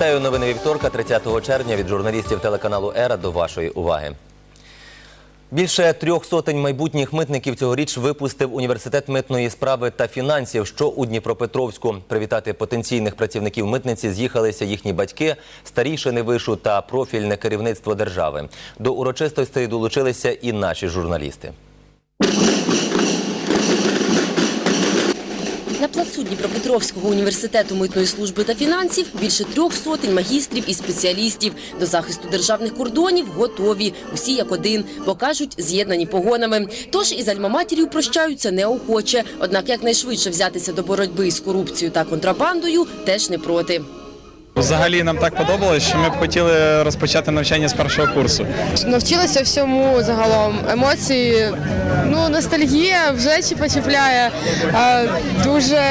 Вітаю новини вівторка, 30 червня від журналістів телеканалу Ера до вашої уваги. Більше трьох сотень майбутніх митників цьогоріч випустив університет митної справи та фінансів, що у Дніпропетровську. Привітати потенційних працівників митниці з'їхалися їхні батьки, старішини вишу та профільне керівництво держави. До урочистостей долучилися і наші журналісти. Пропетровського Дніпропетровського університету митної служби та фінансів більше трьох сотень магістрів і спеціалістів до захисту державних кордонів готові. Усі як один, бо кажуть, з'єднані погонами. Тож із альмаматерів прощаються неохоче. Однак якнайшвидше взятися до боротьби з корупцією та контрабандою теж не проти. Взагалі нам так подобалось, що ми б хотіли розпочати навчання з першого курсу. навчилася всьому загалом. Емоції, ну ностальгія вже чи почіпляє. Дуже,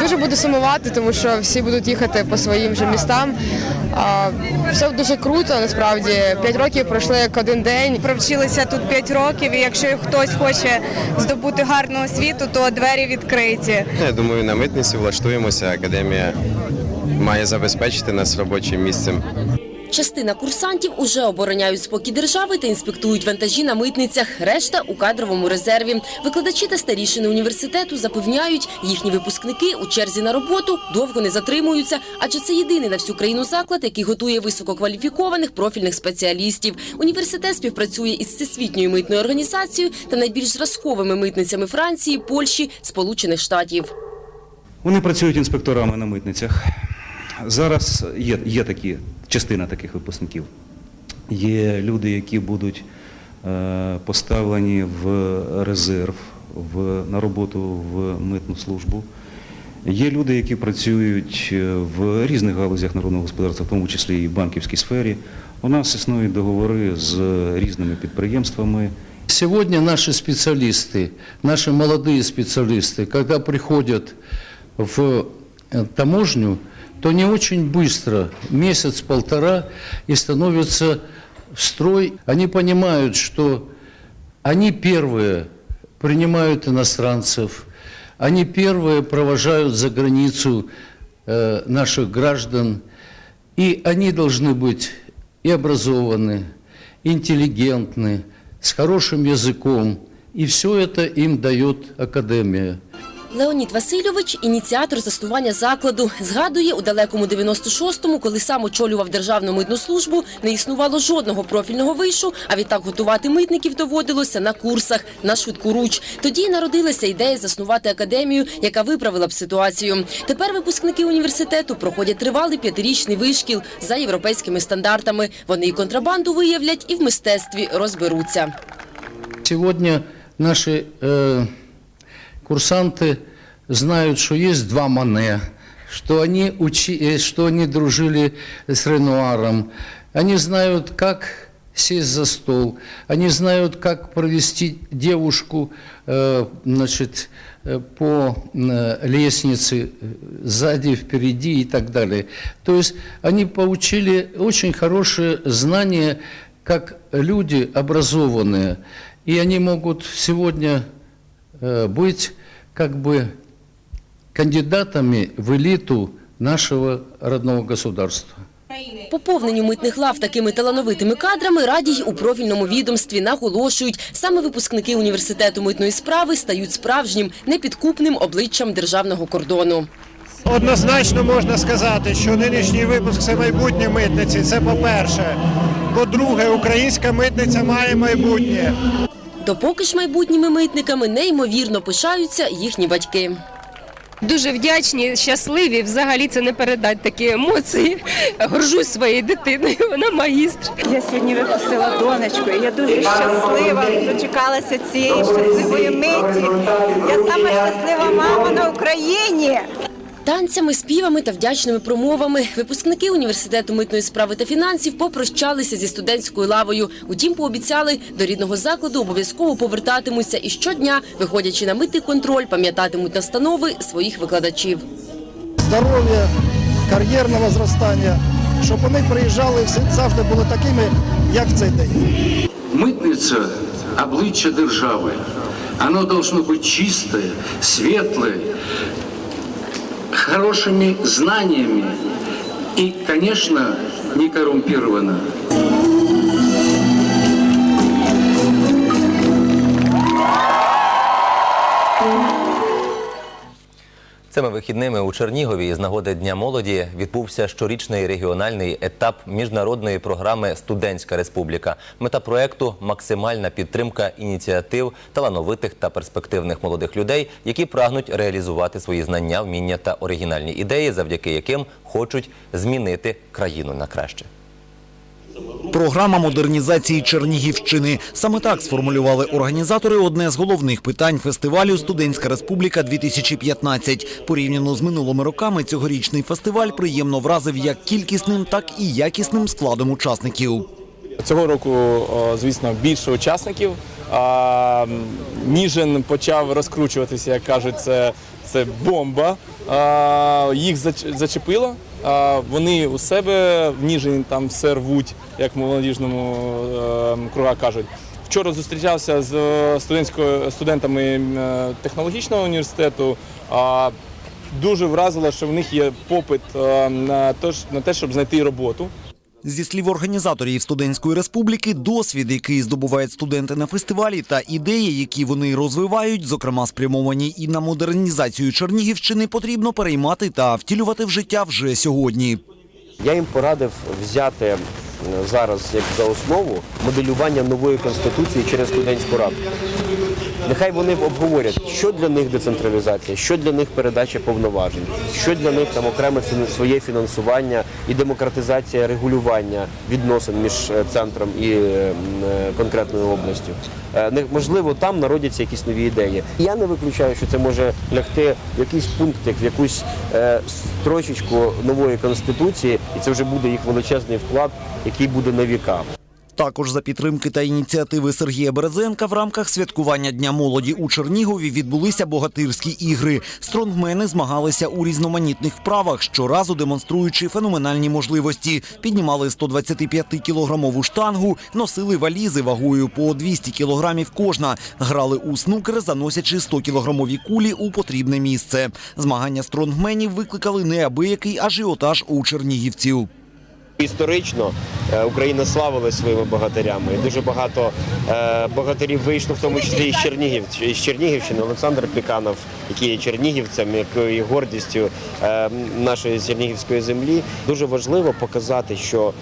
дуже буду сумувати, тому що всі будуть їхати по своїм же містам. Все дуже круто, насправді. П'ять років пройшли як один день. Провчилися тут 5 років, і якщо хтось хоче здобути гарну освіту, то двері відкриті. Я думаю, на митниці влаштуємося. Академія має забезпечити нас робочим місцем. Частина курсантів уже обороняють спокій держави та інспектують вантажі на митницях. Решта у кадровому резерві. Викладачі та старішини університету запевняють, їхні випускники у черзі на роботу довго не затримуються, адже це єдиний на всю країну заклад, який готує висококваліфікованих профільних спеціалістів. Університет співпрацює із всесвітньою митною організацією та найбільш зразковими митницями Франції, Польщі, Сполучених Штатів. Вони працюють інспекторами на митницях. Зараз є, є такі, частина таких випускників. Є люди, які будуть е, поставлені в резерв, в, на роботу в митну службу. Є люди, які працюють е, в різних галузях народного господарства, в тому числі і в банківській сфері. У нас існують договори з різними підприємствами. Сегодня наши специалисты, наши молодые специалисты, когда приходят в э, таможню, то не очень быстро, месяц-полтора, и становятся в строй. Они понимают, что они первые принимают иностранцев, они первые провожают за границу э, наших граждан, и они должны быть и образованы, интеллигентны, с хорошим языком. И все это им дает академия. Леонід Васильович, ініціатор заснування закладу, згадує у далекому 96-му, коли сам очолював державну митну службу, не існувало жодного профільного вишу, а відтак готувати митників доводилося на курсах на швидку руч. Тоді народилася ідея заснувати академію, яка виправила б ситуацію. Тепер випускники університету проходять тривалий п'ятирічний вишкіл за європейськими стандартами. Вони і контрабанду виявлять, і в мистецтві розберуться. Сегодня наши э, курсанты знают, что есть два Мане, что они, учи, э, что они дружили с Ренуаром. Они знают, как сесть за стол. Они знают, как провести девушку э, значит, э, по лестнице сзади, впереди и так далее. То есть они получили очень хорошие знания, как люди образованные. И они могут сегодня быть как бы кандидатами в элиту нашего родного государства. Поповненню митних лав такими талановитими кадрами раді й у профільному відомстві наголошують, саме випускники університету митної справи стають справжнім непідкупним обличчям державного кордону. Однозначно можна сказати, що нинішній випуск це майбутнє митниці. Це по-перше. По-друге, українська митниця має майбутнє. Допоки ж майбутніми митниками неймовірно пишаються їхні батьки. Дуже вдячні, щасливі. Взагалі це не передать такі емоції. Горжусь своєю дитиною. Вона магістр. Я сьогодні випустила донечку, і я дуже щаслива. Дочекалася цієї щасливої миті. Я сама щаслива мама на Україні. Танцями, співами та вдячними промовами випускники університету митної справи та фінансів попрощалися зі студентською лавою. Утім, пообіцяли, до рідного закладу обов'язково повертатимуться і щодня, виходячи на митний контроль, пам'ятатимуть настанови своїх викладачів. Здоров'я, кар'єрного зростання, щоб вони приїжджали і завжди були такими, як в цей день. Митниця – обличчя держави. Оно должно быть чистое, светлое, хорошими знаниями и, конечно, не коррумпирована. Цими вихідними у Чернігові з нагоди Дня молоді відбувся щорічний регіональний етап міжнародної програми Студентська республіка. Мета проекту максимальна підтримка ініціатив талановитих та перспективних молодих людей, які прагнуть реалізувати свої знання, вміння та оригінальні ідеї, завдяки яким хочуть змінити країну на краще. Програма модернізації Чернігівщини. Саме так сформулювали організатори одне з головних питань фестивалю Студентська республіка 2015 Порівняно з минулими роками, цьогорічний фестиваль приємно вразив як кількісним, так і якісним складом учасників. Цього року, звісно, більше учасників. А, Ніжин почав розкручуватися, як кажуть, це, бомба. Їх зач- зачепило. Вони у себе в Ніжині там все рвуть, як в молодіжному е, круга кажуть. Вчора зустрічався з е, студентською студентами е, технологічного університету. Дуже вразило, що в них є попит е, ж- на те, щоб знайти роботу. Зі слів організаторів студентської республіки, досвід, який здобувають студенти на фестивалі, та ідеї, які вони розвивають, зокрема спрямовані і на модернізацію Чернігівщини, потрібно переймати та втілювати в життя вже сьогодні. Я їм порадив взяти е, зараз як за основу моделювання нової конституції через студентську раду. Нехай вони обговорять, що для них децентралізація, що для них передача повноважень, що для них там окреме своє фінансування і демократизація регулювання відносин між е, центром і е, м, е, конкретною областю. Е, Можливо, там народяться якісь нові ідеї. Я не виключаю, що це може лягти в якийсь пунктик, в якусь строчечку нової конституції, і це вже буде їх величезний вклад, який буде на віка. Також за підтримки та ініціативи Сергія Березенка в рамках святкування Дня молоді у Чернігові відбулися богатирські ігри. Стронгмени змагалися у різноманітних вправах, щоразу демонструючи феноменальні можливості. Піднімали 125-кілограмову штангу, носили валізи вагою по 200 кілограмів кожна, грали у снукер, заносячи 100-кілограмові кулі у потрібне місце. Змагання стронгменів викликали неабиякий ажіотаж у чернігівців. Історично е, Україна славилась своїми богатирями. І дуже багато е, богатирів вийшло, в тому числі і з з Чернігівщини. Олександр Піканов, який є чернігівцем, якою гордістю е, нашої чернігівської землі. Дуже важливо показати, що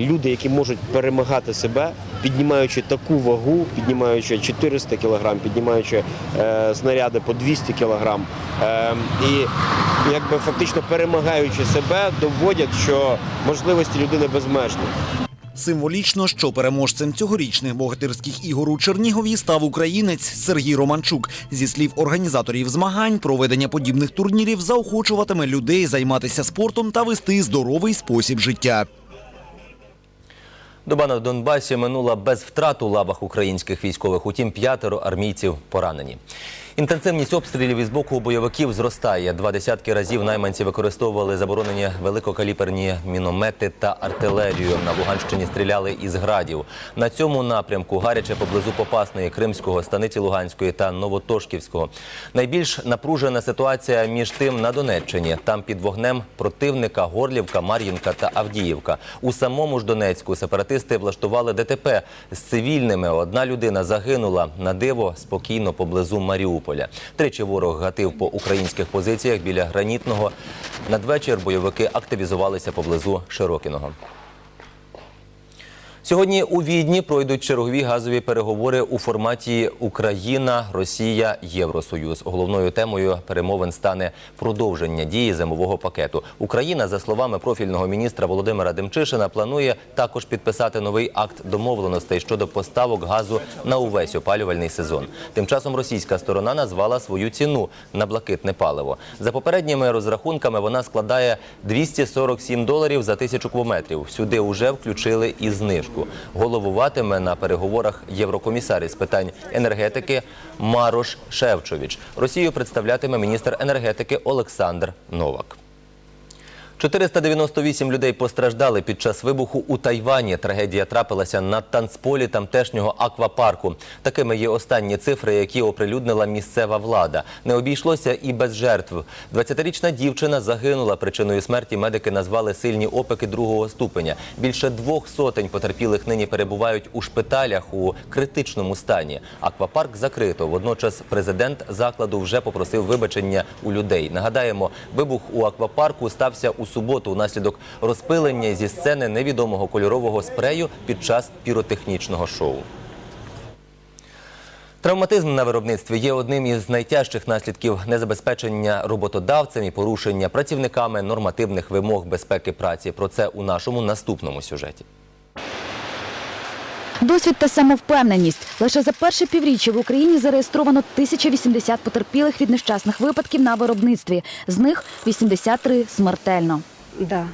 люди, які можуть перемагати себе, піднімаючи таку вагу, піднімаючи 400 кг, піднімаючи е, снаряди по 200 кг, е, і якби фактично перемагаючи себе, доводять, що можливості людини безмежні. Символічно, що переможцем цьогорічних богатирських ігор у Чернігові став українець Сергій Романчук. Зі слів організаторів змагань, проведення подібних турнірів заохочуватиме людей займатися спортом та вести здоровий спосіб життя. Доба на Донбасі минула без втрат у лавах українських військових. Утім, п'ятеро армійців поранені. Інтенсивність обстрілів із боку бойовиків зростає. Два десятки разів найманці використовували заборонені великокаліберні міномети та артилерію. На Луганщині стріляли із градів. На цьому напрямку гаряче поблизу Попасної, Кримського, Станиці Луганської та Новотошківського. Найбільш напружена ситуація між тим на Донеччині. Там під вогнем противника Горлівка, Мар'їнка та Авдіївка. У самому ж Донецьку сепаратисти влаштували ДТП з цивільними. Одна людина загинула на диво спокійно поблизу Маріуполя. Тричі ворог гатив по українських позиціях біля гранітного. Надвечір бойовики активізувалися поблизу Широкіного. Сьогодні у Відні пройдуть чергові газові переговори у форматі Україна, Росія, Євросоюз. Головною темою перемовин стане продовження дії зимового пакету. Україна, за словами профільного міністра Володимира Демчишина, планує також підписати новий акт домовленостей щодо поставок газу на увесь опалювальний сезон. Тим часом російська сторона назвала свою ціну на блакитне паливо. За попередніми розрахунками вона складає 247 доларів за тисячу кубометрів. Сюди вже включили і знижку. Головуватиме на переговорах єврокомісар із питань енергетики Марош Шевчович. Росію представлятиме міністр енергетики Олександр Новак. 498 людей постраждали під час вибуху у Тайвані. Трагедія трапилася на танцполі тамтешнього аквапарку. Такими є останні цифри, які оприлюднила місцева влада. Не обійшлося і без жертв. 20-річна дівчина загинула. Причиною смерті медики назвали сильні опеки другого ступеня. Більше двох сотень потерпілих нині перебувають у шпиталях у критичному стані. Аквапарк закрито. Водночас президент закладу вже попросив вибачення у людей. Нагадаємо, вибух у аквапарку стався у суботу внаслідок розпилення зі сцени невідомого кольорового спрею під час піротехнічного шоу. Травматизм на виробництві є одним із найтяжчих наслідків незабезпечення роботодавцем і порушення працівниками нормативних вимог безпеки праці. Про це у нашому наступному сюжеті. Досвід та самовпевненість. Лише за перше півріччя в Україні зареєстровано 1080 потерпілих від нещасних випадків на виробництві. З них 83 смертельно. Да.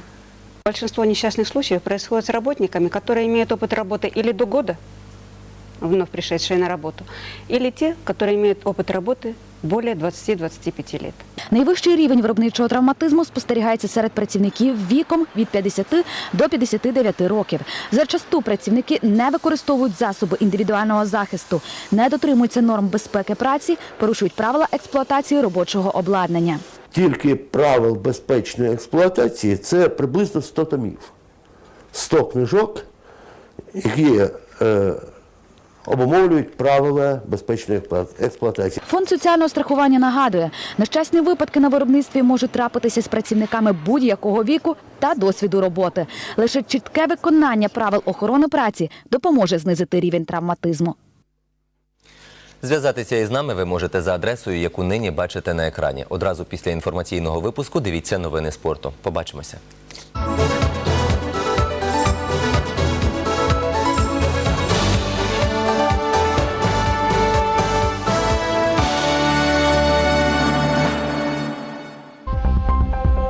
Большинство несчастных случаев происходит с работниками, которые имеют опыт работы или до года, вновь пришедшие на работу, или те, которые имеют опыт работы более 20-25 лет. Найвищий рівень виробничого травматизму спостерігається серед працівників віком від 50 до 59 років. Зачасту працівники не використовують засоби індивідуального захисту, не дотримуються норм безпеки праці, порушують правила експлуатації робочого обладнання. Тільки правил безпечної експлуатації це приблизно 100 томів. 100 книжок, які е, обумовлюють правила безпечної експлуатації. Фонд соціального страхування нагадує, нещасні випадки на виробництві можуть трапитися з працівниками будь-якого віку та досвіду роботи. Лише чітке виконання правил охорони праці допоможе знизити рівень травматизму. Зв'язатися із нами ви можете за адресою, яку нині бачите на екрані. Одразу після інформаційного випуску дивіться новини спорту. Побачимося.